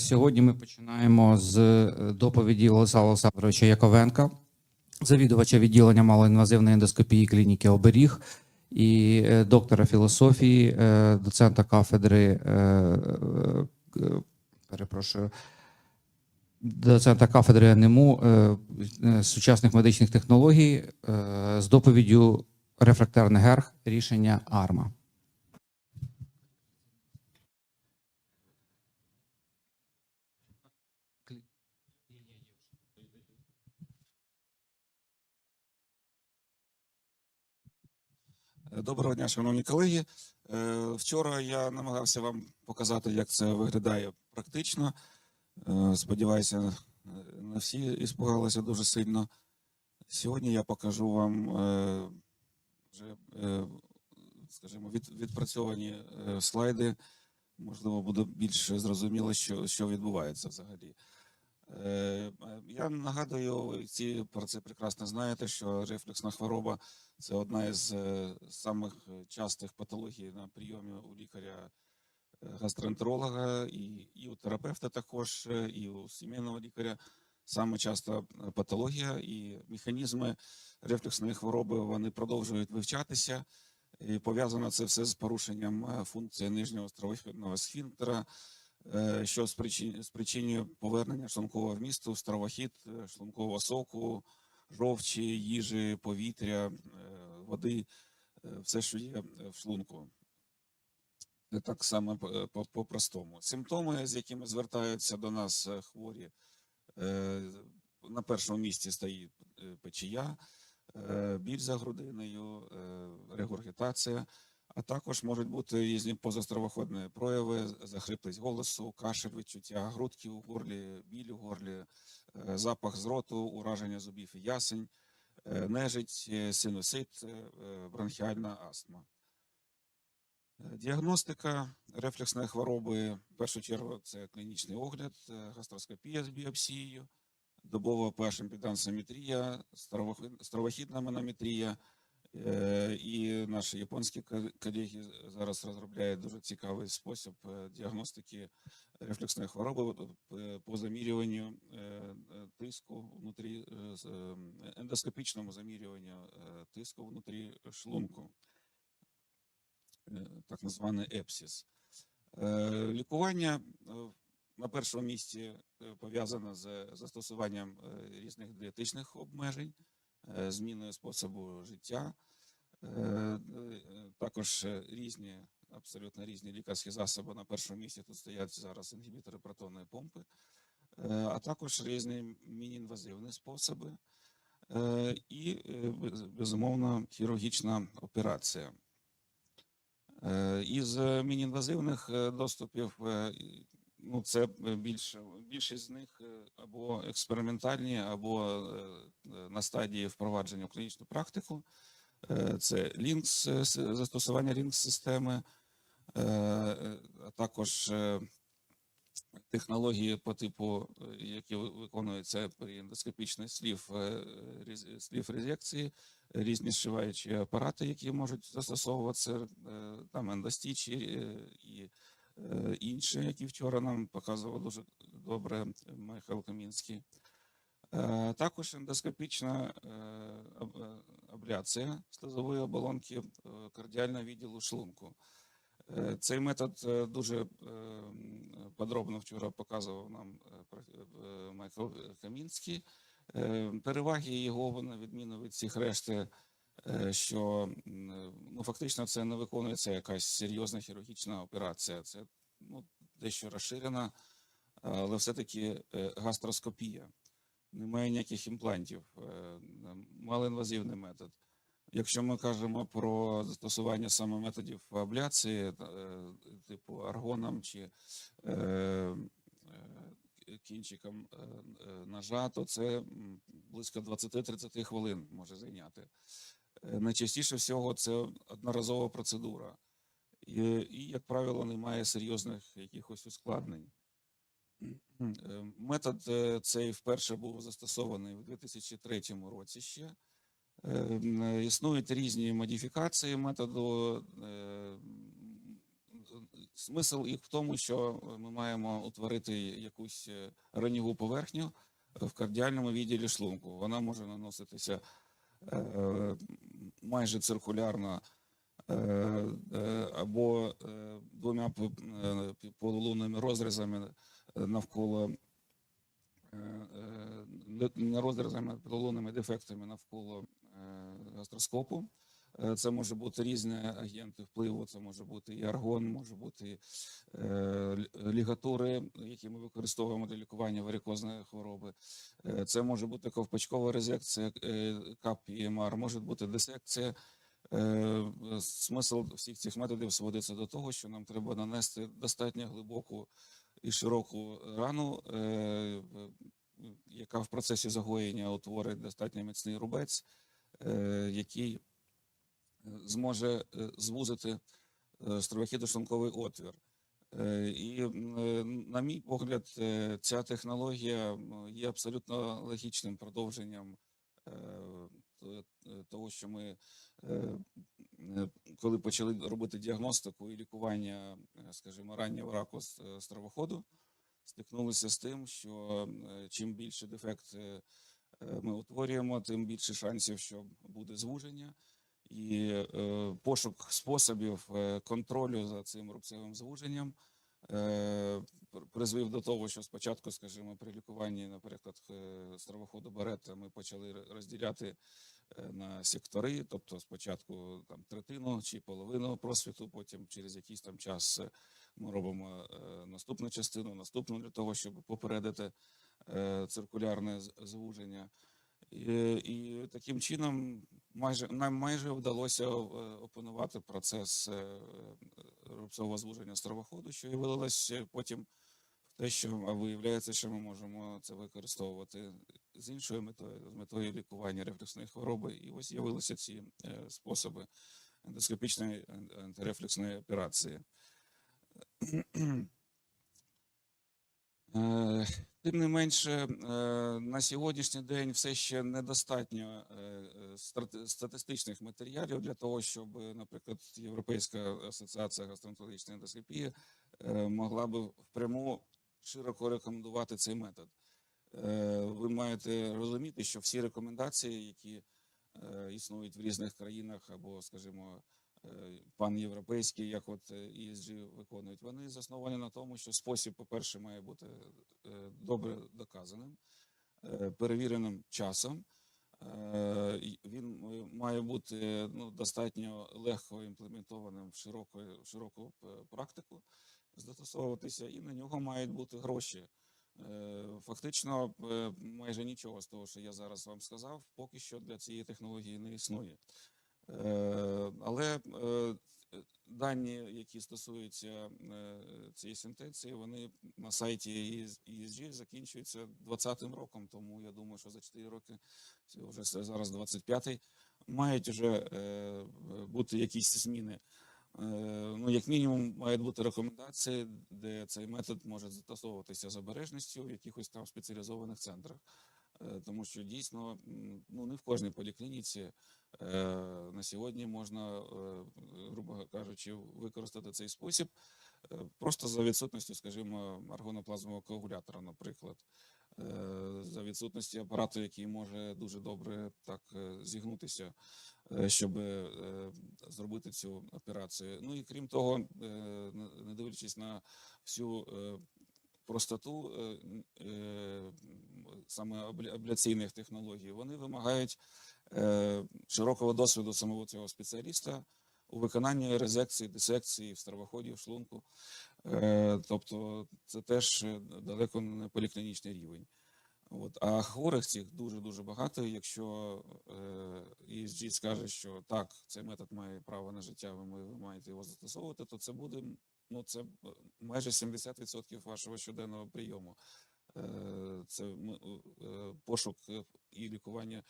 Сьогодні ми починаємо з е, доповіді Олександра Олександровича Яковенка, завідувача відділення малоінвазивної ендоскопії клініки Оберіг і е, доктора філософії, е, доцента кафедри, перепрошую, доцента кафедри НМУ сучасних медичних технологій з доповіддю рефрактерний герг рішення АРМА. Доброго дня, шановні колеги. Е, Вчора я намагався вам показати, як це виглядає практично. Е, Сподіваюся, не всі іспугалися дуже сильно. Сьогодні я покажу вам е, вже, е, скажімо, відпрацьовані е, слайди. Можливо, буде більш зрозуміло, що, що відбувається взагалі. Е, Я нагадую, всі про це прекрасно знаєте, що рефлексна хвороба це одна із е, самих частих патологій на прийомі у лікаря е, гастроентеролога і, і у терапевта також, і у сімейного лікаря. Саме часто патологія і механізми рефлексної хвороби вони продовжують вивчатися. І пов'язано це все з порушенням функції нижнього стравохідного сфінктера, що спричинює, повернення шлункового вмісту в стравохід, е, шлункового соку, жовчі, їжі, повітря, е, води, е, все, що є в шлунку. Так само по- по- по-простому. Симптоми, з якими звертаються до нас е, хворі, е, на першому місці стоїть е, печія, е, біль за грудиною, е, регургітація, а також можуть бути різні позастравоходні прояви, захриплість голосу, кашель, відчуття грудки у горлі, біль у горлі, е, запах з роту, ураження зубів і ясень, е, нежить, е, синусит, бронхіальна астма. Діагностика рефлексної хвороби в першу чергу це клінічний огляд, гастроскопія з біопсією, добова стравохи- стравохідна манометрія. І наші японські ко- колеги зараз розробляють дуже цікавий спосіб е, діагностики рефлексної хвороби по замірюванню е, е, тиску внутрі е, ендоскопічному замірюванню тиску внутрі шлунку так званий епсіс. Лікування на першому місці пов'язане з застосуванням різних дієтичних обмежень, зміною способу життя, е, е, також е, різні, абсолютно різні лікарські засоби. На першому місці тут стоять зараз інгібітори протонної помпи, е, а також різні міні-інвазивні способи е, і, е, безумовно, хірургічна операція. Е, Із е, міні-інвазивних е, доступів, е, ну, це е, більш, більшість з них е, або експериментальні, або е, на стадії впровадження в клінічну практику. Це лінкс, застосування лінкс-системи, а також технології по типу, які виконуються при ендоскопічний слів, слів резекції, різні зшиваючі апарати, які можуть застосовуватися, там ендостічі і інші, які вчора нам показував дуже добре Михайло Камінський. Е, Також ендоскопічна е, аб- е, абляція слизової оболонки е, кардіального відділу шлунку. Е, Цей метод е, дуже е, подробно вчора показував нам е, е, Майкл Камінський. Е, Переваги його на відміну від всіх решти, е, що е, ну, фактично це не виконується якась серйозна хірургічна операція. Це ну, дещо розширена, але все-таки е, гастроскопія. Немає ніяких імплантів, е, малоінвазивний метод. Якщо ми кажемо про застосування саме методів абляції, е, типу аргоном чи е, е, кінчиком е, е, ножа, то це близько 20-30 хвилин може зайняти. Е, Найчастіше всього це одноразова процедура. І, і, як правило, немає серйозних якихось ускладнень. Е, Метод е, цей вперше був застосований у 2003 році ще. Існують різні модифікації методу. смисл їх в тому, що ми маємо утворити якусь ранньову поверхню в кардіальному відділі шлунку. Вона може наноситися майже циркулярно е, е, або е, двома п- е, полулунними розрізами е, навколо е, е, не- розрізами, а полулунними дефектами навколо е, гастроскопу. Е, Це може бути різні агенти впливу, це може бути і аргон, може бути е, лігатури, які ми використовуємо для лікування варикозної хвороби. Е, Це може бути ковпачкова резекція, КАП ПМР, може бути дисекція. Смисл всіх цих методів сводиться до того, що нам треба нанести достатньо глибоку і широку рану, яка в процесі загоєння утворить достатньо міцний рубець, який зможе е, звузити е, стровохідошлунковий отвір. Е, І, на мій погляд, ця технологія є абсолютно логічним продовженням того, що ми, коли почали робити діагностику і лікування, скажімо, раннього раку стравоходу, стикнулися з тим, що чим більше дефект ми утворюємо, тим більше шансів, що буде звуження. І е, пошук способів е, контролю за цим рубцевим звуженням е, пр- призвів до того, що спочатку, скажімо, при лікуванні, наприклад, стравоходу Барета ми почали розділяти на сектори, тобто спочатку там третину чи половину просвіту, потім через якийсь там час ми робимо наступну частину, наступну для того, щоб попередити циркулярне звуження. І, і таким чином майже нам майже вдалося е, опанувати процес е, е, рубцового звуження стравоходу, що і вилилось потім в те, що виявляється, що ми можемо це використовувати з іншою метою, з метою лікування рефлексної хвороби. І ось з'явилися ці е, способи ендоскопічної ан- антирефлексної операції. Е, Тим не менше, е, на сьогоднішній день все ще недостатньо е, статистичних матеріалів для того, щоб, наприклад, Європейська асоціація гастроентерологічної ендоскопії могла би впряму широко рекомендувати цей метод. Ви маєте розуміти, що всі рекомендації, які існують в різних країнах, або, скажімо, панєвропейські, як от е, ESG виконують, вони засновані на тому, що спосіб, по-перше, має бути е, добре доказаним, е, перевіреним часом. Е, Він е, має бути ну, достатньо легко імплементованим в широку, в широку е, практику, застосовуватися, і на нього мають бути гроші. Е, Фактично, е, майже нічого з того, що я зараз вам сказав, поки що для цієї технології не існує. Але е, дані, які стосуються е, цієї синтеції, вони на сайті ESG закінчуються 20-м роком, тому я думаю, що за 4 роки, вже зараз 25-й, мають вже е, бути якісь зміни. Ну, як мінімум, мають бути рекомендації, де цей метод може застосовуватися з обережністю в якихось там спеціалізованих центрах. Е, Тому що дійсно ну, не в кожній поліклініці е, на сьогодні можна, е, грубо кажучи, використати цей спосіб просто за відсутністю, скажімо, аргоноплазмового коагулятора, наприклад, Е, за відсутності апарату, який може дуже добре так е, зігнутися, е, щоб зробити цю операцію. Ну і крім того, не дивлячись на всю простоту е, е, саме абля- абляційних технологій, вони вимагають е, широкого досвіду самого цього спеціаліста у виконанні резекції, дисекції в стравоході, в шлунку. Тобто це теж далеко не поліклінічний рівень. От. А хворих цих дуже-дуже багато. Якщо ESG скаже, що так, цей метод має право на життя, ви маєте його застосовувати, то це буде ну, це е, майже 70% вашого щоденного прийому. Е, Це е, пошук і лікування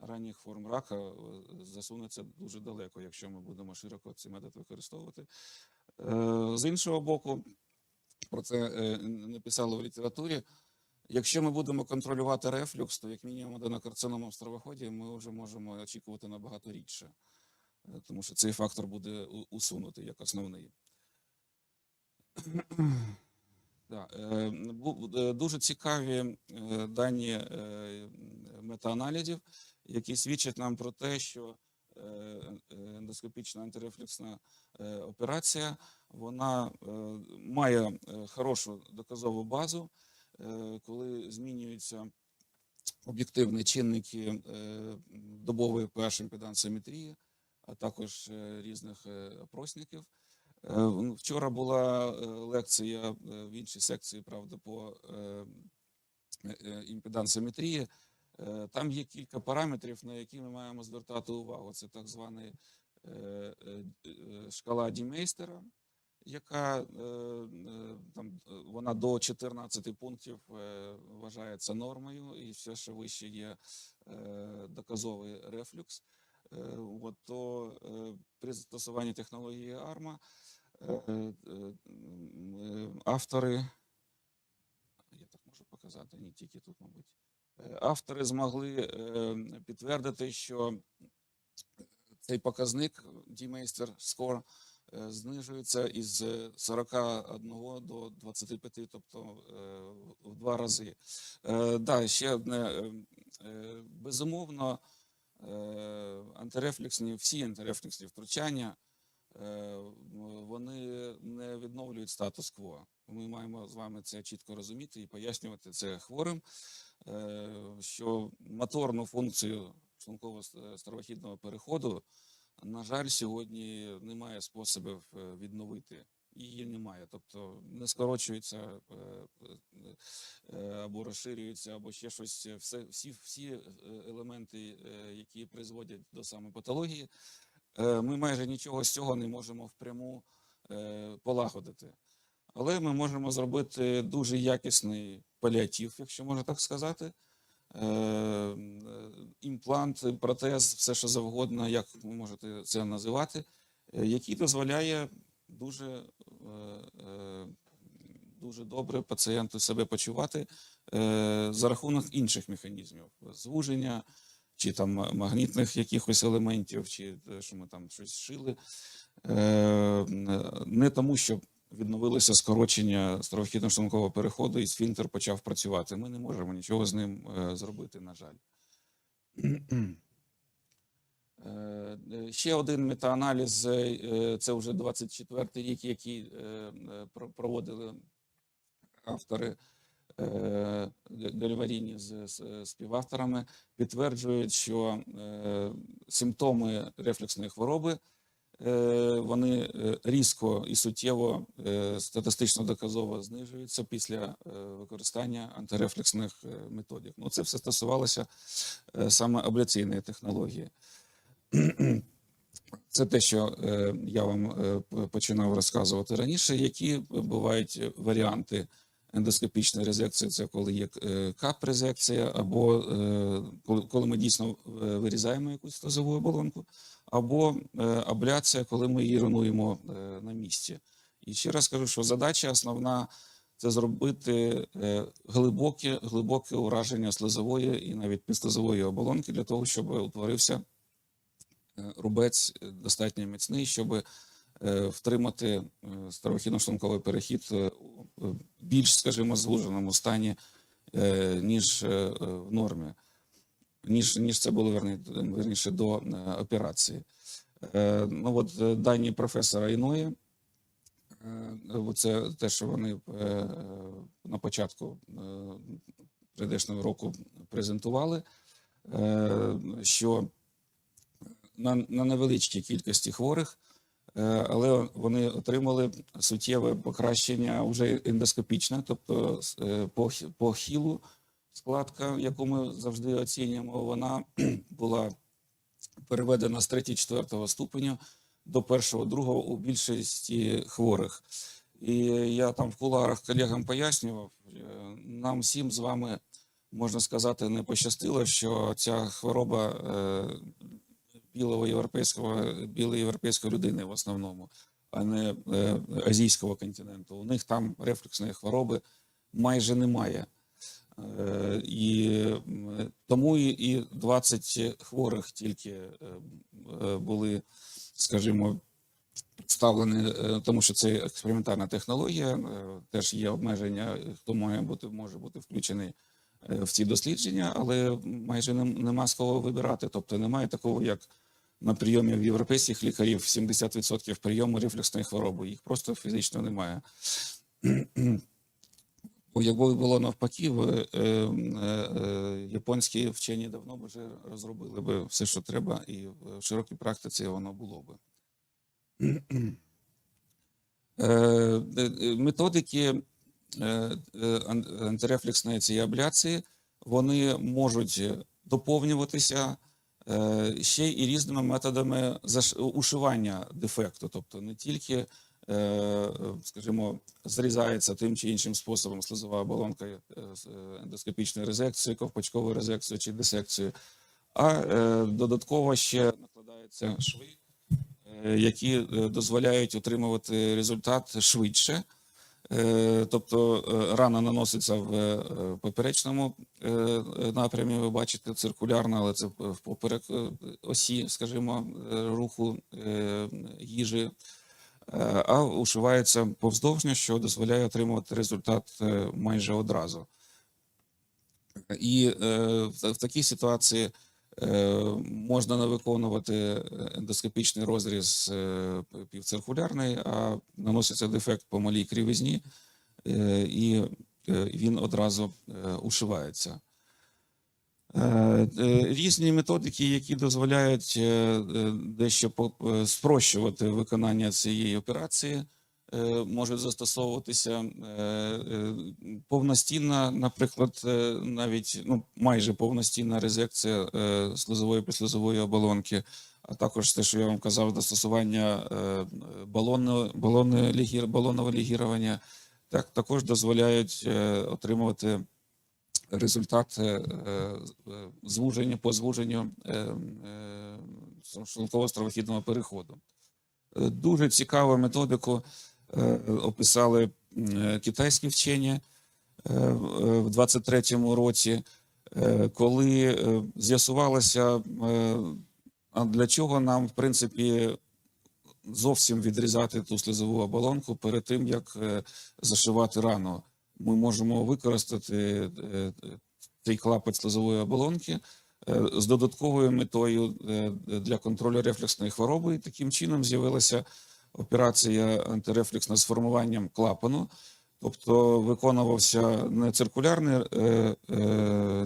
ранніх форм рака засунеться дуже далеко, якщо ми будемо широко цей метод використовувати. З іншого боку, про це е, написали в літературі. Якщо ми будемо контролювати рефлюкс, то як мінімум аденокарциномом в стравоході ми вже можемо очікувати набагато рідше, тому що цей фактор буде усунутий як основний. Да, е, е, дуже цікаві е, дані метааналізів, які свідчать нам про те, що ендоскопічна антирефлексна операція вона має хорошу доказову базу, коли змінюються об'єктивні чинники добової pH імпедансометрії, а також різних опросників. Е, ну, Вчора була е, лекція е, в іншій секції, правда, по імпедансометрії. Там є кілька параметрів, на які ми маємо звертати увагу. Це так е, шкала Дімейстера, яка там вона до 14 пунктів вважається нормою, і все, що вище є доказовий рефлюкс. От, то при застосуванні технології е, автори, я так можу показати, не тільки тут, мабуть, е, автори змогли е, підтвердити, що цей показник D-Meister Score е, знижується із е, 41 до 25, тобто е, в два рази. Е, Да, ще одне е, е, безумовно. Е, антирефлексні, всі антирефлексні втручання, е, вони не відновлюють статус-кво. Ми маємо з вами це чітко розуміти і пояснювати це хворим, е, що моторну функцію шлунково-стравохідного переходу, на жаль, сьогодні немає способів е, відновити. Її немає, тобто не скорочується е, е, або розширюється, або ще щось. Все, всі, всі е, елементи, е, які призводять до самопатології, е, ми майже нічого з цього не можемо впряму е, полагодити. Але ми можемо зробити дуже якісний паліатив, якщо можна так сказати. Е, е, Імплант, протез, все що завгодно, як ви можете це називати, е, який дозволяє дуже, е, е, дуже добре пацієнту себе почувати е, за рахунок інших механізмів звуження чи там магнітних якихось елементів, чи що ми там щось шили. Е, Не тому, що відновилося скорочення стравохідно-шлункового переходу, і сфінктер почав працювати. Ми не можемо нічого з ним е, зробити, на жаль. Е, Ще один метааналіз, це вже 24-й рік, який про- проводили автори Гальваріні з з співавторами, підтверджують, що е, симптоми рефлексної хвороби е, вони е, різко і суттєво е, статистично доказово знижуються після е, використання антирефлексних е, методик. Ну, це все стосувалося е, саме абляційної технології. Це те, що е, я вам е, починав розказувати раніше, які бувають варіанти ендоскопічної резекції, це коли є е, кап-резекція, або е, коли, ми дійсно е, вирізаємо якусь стазову оболонку, або абляція, коли ми її рунуємо е, на місці. І ще раз кажу, що задача основна це зробити глибоке, глибоке ураження слизової і навіть підслизової оболонки для того, щоб утворився рубець достатньо міцний, щоб втримати е, старохідно-шлунковий перехід е, у більш, скажімо, звуженому стані, е, ніж е, е, в нормі, ніж, ніж це було верні- верніше до е, операції. Е, Ну от е, дані професора Іної, е, це те, що вони е, на початку е, прийдешнього року презентували, е, що на, невеличкій кількості хворих, е, але вони отримали суттєве покращення вже ендоскопічне, тобто е, по, хілу складка, яку ми завжди оцінюємо, вона була переведена з 3-4 ступеню до першого, другого у більшості хворих. І я там в куларах колегам пояснював, е, нам всім з вами, можна сказати, не пощастило, що ця хвороба е, білого європейського, білої європейської людини в основному, а не е, азійського континенту. У них там рефлексної хвороби майже немає. Е, І тому і- і 20 хворих тільки е, були, скажімо, представлений, е, тому що це експериментальна технологія, теж є обмеження, хто має бути, може бути включений в ці дослідження, але майже нема з кого вибирати. Тобто немає такого, як на прийомі в європейських лікарів 70% прийому рефлексної хвороби. Їх просто фізично немає. Бо якби було навпаки, е, е, е, японські вчені давно б вже розробили би все, що треба, і в широкій практиці воно було би. Е, е, е, Методики е, е, антирефлексної цієї абляції вони можуть доповнюватися ще і різними методами ушивання дефекту, тобто не тільки, е, е, скажімо, зрізається тим чи іншим способом слизова оболонка е, е, ендоскопічною резекцією, ковпачковою резекцією чи дисекцією, а е, додатково ще накладаються шви, е, які е, дозволяють отримувати результат швидше. Е, Тобто е, рана наноситься в е, поперечному напрямі, ви бачите, циркулярно, але це в поперек осі, скажімо, руху їжі, а ушивається повздовжньо, що дозволяє отримувати результат майже одразу. І в, такій ситуації можна не виконувати ендоскопічний розріз е, півциркулярний, а наноситься дефект по малій кривизні, е, і е, він одразу е, ушивається. Е, е, Різні методики, які дозволяють е, е, дещо е, спрощувати виконання цієї операції, е, можуть застосовуватися е, е, наприклад, е, навіть ну, майже повностінна резекція е, слизової підслизової оболонки, а також те, що я вам казав, застосування е, балонного, балонної лігір, балонного лігірування, так, також дозволяють е, отримувати результат е, е, звуження по звуженню е, е, шлунково-стравохідного переходу. Е, Дуже цікаву методику е, описали е, китайські вчені е, в 23-му році, е, коли е, з'ясувалося, е, а для чого нам, в принципі, зовсім відрізати ту слизову оболонку перед тим, як е, зашивати рану. Ми можемо використати е, цей клапоть слизової оболонки е, з додатковою метою е, для контролю рефлексної хвороби. І таким чином з'явилася операція антирефлексна з формуванням клапану. Тобто виконувався не е, е,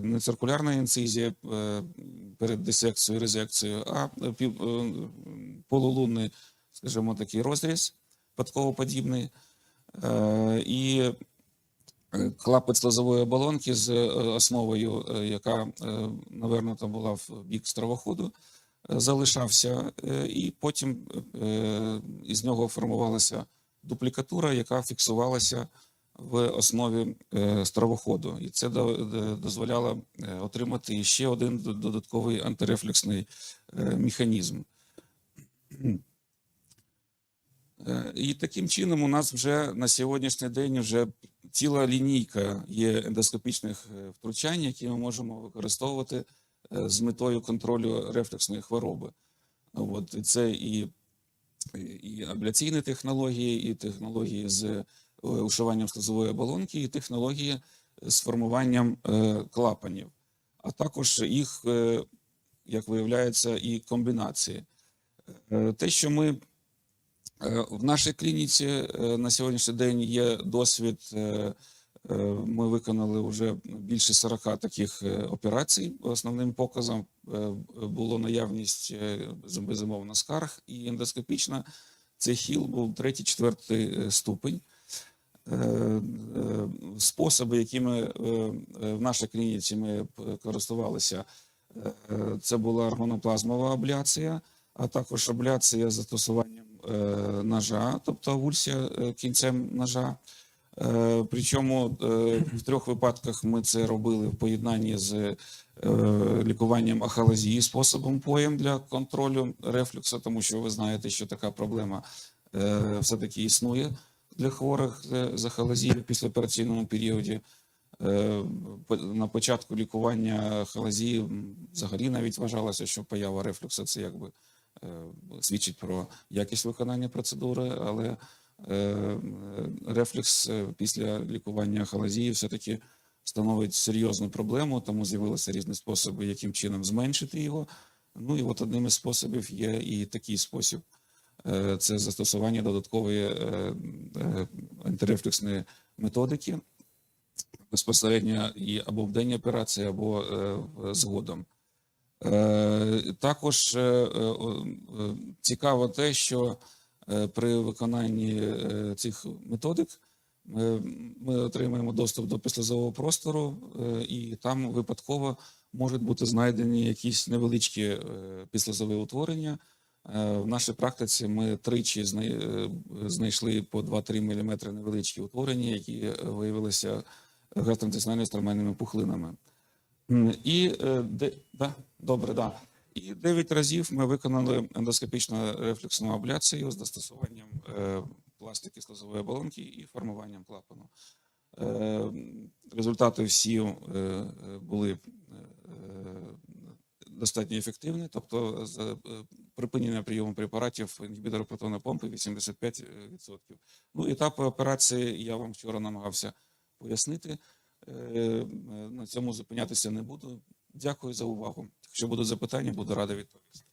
не циркулярна інцизія е, перед дисекцією, резекцією, а полулунний, скажімо, такий розріз подковоподібний. І клапоть слизової оболонки з основою, яка навернута була в бік стравоходу, залишався, е, і потім е, із нього формувалася дуплікатура, яка фіксувалася в основі е, стравоходу. І це до- до- дозволяло отримати ще один додатковий антирефлексний механізм. І таким чином у нас вже на сьогоднішній день вже ціла лінійка є ендоскопічних втручань, які ми можемо використовувати з метою контролю рефлексної хвороби. От, це і, і абляційні технології, і технології з е, ушиванням слизової оболонки, і технології з формуванням е, клапанів, а також їх, е, як виявляється, і комбінації. Е, Те, що ми Е, В нашій клініці е, на сьогоднішній день є досвід. Е, Ми виконали вже більше 40 таких е, операцій. Основним показом е, було наявність безумовно скарг і ендоскопічна. Цей хіл був третій, четвертий ступень. Способи, якими в нашій клініці ми користувалися, це була аргоноплазмова абляція, а також абляція з застосуванням ножа, тобто авульсія кінцем ножа. Е, Причому е, в трьох випадках ми це робили в поєднанні з е, лікуванням ахалазії способом поєм для контролю рефлюксу, тому що ви знаєте, що така проблема е, все-таки існує для хворих з ахалазією в післяопераційному періоді. На початку лікування халазії взагалі навіть вважалося, що поява рефлюксу це якби свідчить про якість виконання процедури, але рефлюкс е, після лікування ахалазії все-таки становить серйозну проблему, тому з'явилися різні способи, яким чином зменшити його. Ну і от одним із способів є і такий спосіб. Е, Це застосування додаткової е, е, антирефлюксної методики безпосередньо і або в день операції, або е, згодом. Е, Також е, е, е, цікаво те, що е, при виконанні е, цих методик е, ми отримаємо доступ до післязового простору, е, і там випадково можуть бути знайдені якісь невеличкі е, післязові утворення. Е, В нашій практиці ми тричі е, знайшли по 2-3 мм невеличкі утворення, які е, виявилися гастроінтестинальними стромальними пухлинами. І е, де, да, добре, да. І 9 разів ми виконали ендоскопічну рефлексну абляцію з застосуванням е, пластики слизової оболонки і формуванням клапану. Е, результати всі е, були достатньо ефективні, тобто з е, припинення прийому препаратів інгібітора протонної помпи 85%. Ну, етапи операції я вам вчора намагався пояснити. На цьому зупинятися не буду. Дякую за увагу. Якщо будуть запитання, буду радий відповісти.